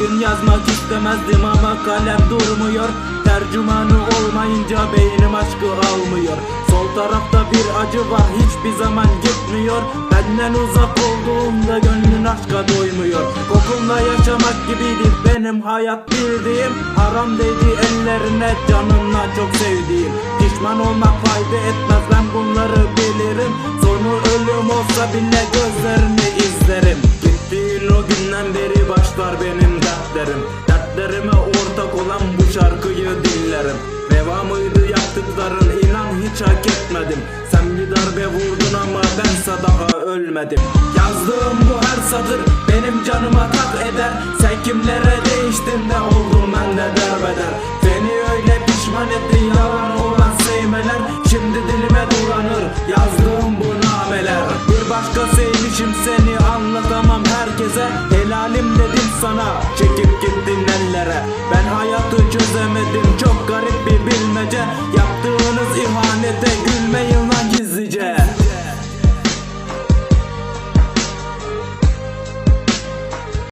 gün yazmak istemezdim ama kalem durmuyor. Tercümanı olmayınca beynim aşkı almıyor. Sol tarafta bir acı var hiçbir zaman gitmiyor. Benden uzak olduğunda gönlün aşka doymuyor. Kokunla yaşamak gibiydi benim hayat bildiğim. Haram değdi ellerine canınla çok sevdiğim. Pişman olmak fayda etmez ben bunları bilirim. Sonu ölüm olsa bile gözlerini izlerim. Gittiğin o günden beri başlar benim dertlerim Dertlerime ortak olan bu şarkıyı dinlerim. Reva mıydı yaptıkların inan hiç hak etmedim. Sen bir darbe vurdun ama bense daha ölmedim. Yazdığım bu her satır benim canıma tak eder. Sen kimlere değiştin de oldun bende derbeder. Beni öyle pişman etti yalan olan sevmeler. Şimdi dilime dolanır yazdığım bu nameler. Bir başka sevmişim seni anlatamam herkese. Helalim dedim sana çekip gittin ellere. Ben hayatı çözemedim. Çok garip bir bilmece. Yaptığınız ihanete gülmeyin